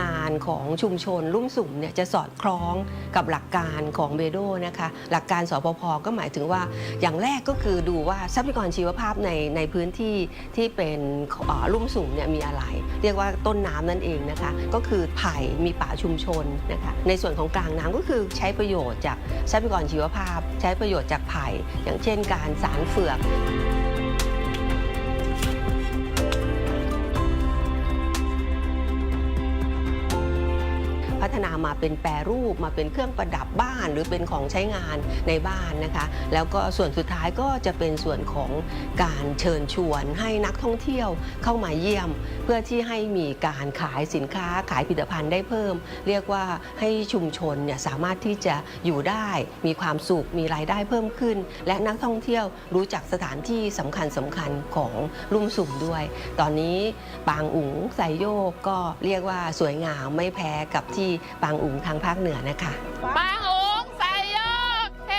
งานของชุมชนลุ่มสุ่มเนี่ยจะสอดคล้องกับหลักการของเบโดนะคะหลักการสปพก็หมายถึงว่าอย่างแรกก็คือดูว่าทรัพยากรชีวภาพในในพื้นที่ที่เป็นลุ่มสุ่มเนี่ยมีอะไร เรียกว่าต้นน้ำนั่นเองนะคะก็คือไผ่มีป่าชุมชนนะคะในส่วนของกลางน้ำก็คือใช้ประโยชน์จากทรัพยากรชีวภาพ ใช้ประโยชน์จากไผ่อย่างเช่นการสารเฟือก พัฒนามาเป็นแปรรูปมาเป็นเครื่องประดับบ้าน หรือเป็นของใช้งานในบ้านนะคะ แล้วก็ส่วนสุดท้ายก็จะเป็นส่วนของการเชิญชวนให้นักท่องเที่ยวเข้ามาเยี่ยม เพื่อที่ให้มีการขายสินค้าขายผลิตภัณฑ์ได้เพิ่ม เรียกว่าให้ชุมชนเนี่ยสามารถที่จะอยู่ได้มีความสุขมีรายได้เพิ่มขึ้น และนักท่องเที่ยวรู้จักสถานที่สำคัญสำคัญของลุ่มสุ่มด้วย ตอนนี้ปางอุ๋งไซโยกก็เรียกว่าสวยงามไม่แพ้กับที่ปางอุงทางภาคเหนือนะคะ ปางอุงใส่ยอดเท